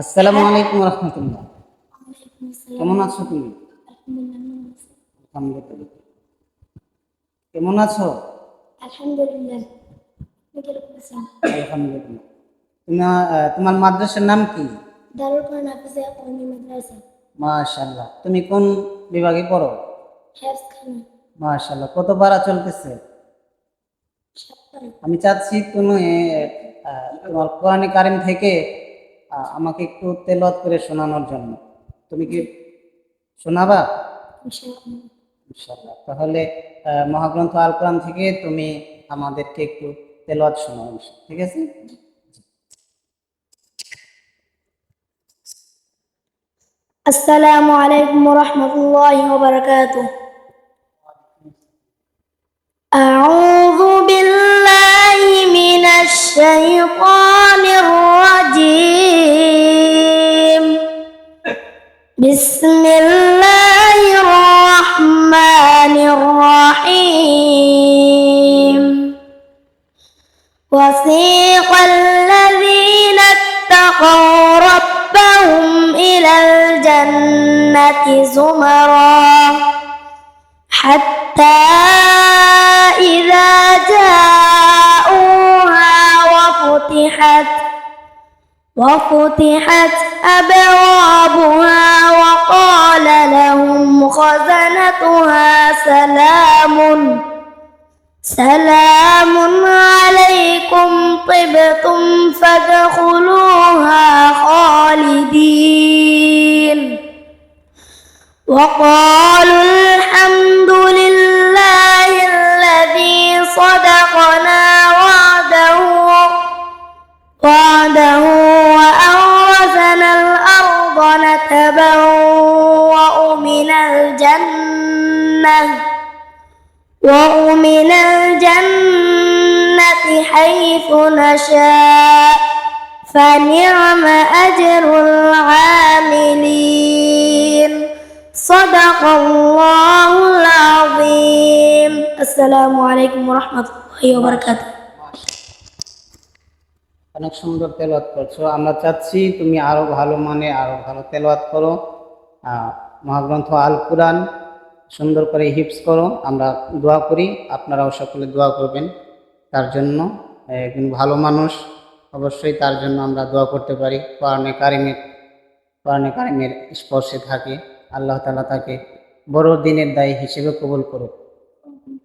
আসসালামু আলাইকুম রহমতুল্লাহ। কেমন আছো তুমি? আলহামদুলিল্লাহ। কেমন আছো? আলহামদুলিল্লাহ। তোমার মাদ্রাসার নাম কি? দারুল কোরআন কওমি মাদ্রাসা। মাশাআল্লাহ। তুমি কোন বিভাগে পড়ো? হেফজ খানা মাশাআল্লাহ। কত ভাড়া চলতেছে? আমি চাচ্ছি তুমি তোমার কোরআনে কারিম থেকে আমাকে একটু তেলত করে শোনানোর জন্য। তুমি কি শোনাবা? ইনশাল্লাহ তাহলে মহাগ্রন্থ আল কোরআন থেকে তুমি আমাদেরকে একটু তেলত শোনাও ঠিক আছে? আসসালামু بسم الله الرحمن الرحيم. وسيق الذين اتقوا ربهم إلى الجنة زمرا حتى إذا جاءوها وفتحت وفتحت أبوابها وقال لهم خزنتها سلام سلام عليكم طبتم فادخلوها خالدين. وقالوا نتبوأ من الجنة ومن الجنة حيث نشاء فنعم أجر العاملين. صدق الله العظيم. السلام عليكم ورحمة الله وبركاته. অনেক সুন্দর তেলাওয়াত করছ। আমরা চাচ্ছি তুমি আরও ভালো মানে আরও ভালো তেলাওয়াত করো। মহাগ্রন্থ আল কুরআন সুন্দর করে হিপস করো। আমরা দোয়া করি, আপনারাও সকলে দোয়া করবেন। তার জন্য একজন ভালো মানুষ, অবশ্যই তার জন্য আমরা দোয়া করতে পারি। কোরআনে কারিমের কোরআনে কারিমের স্পর্শে থাকে। আল্লাহ তালা তাকে বড় দিনের দায়ী হিসেবে কবুল করুক।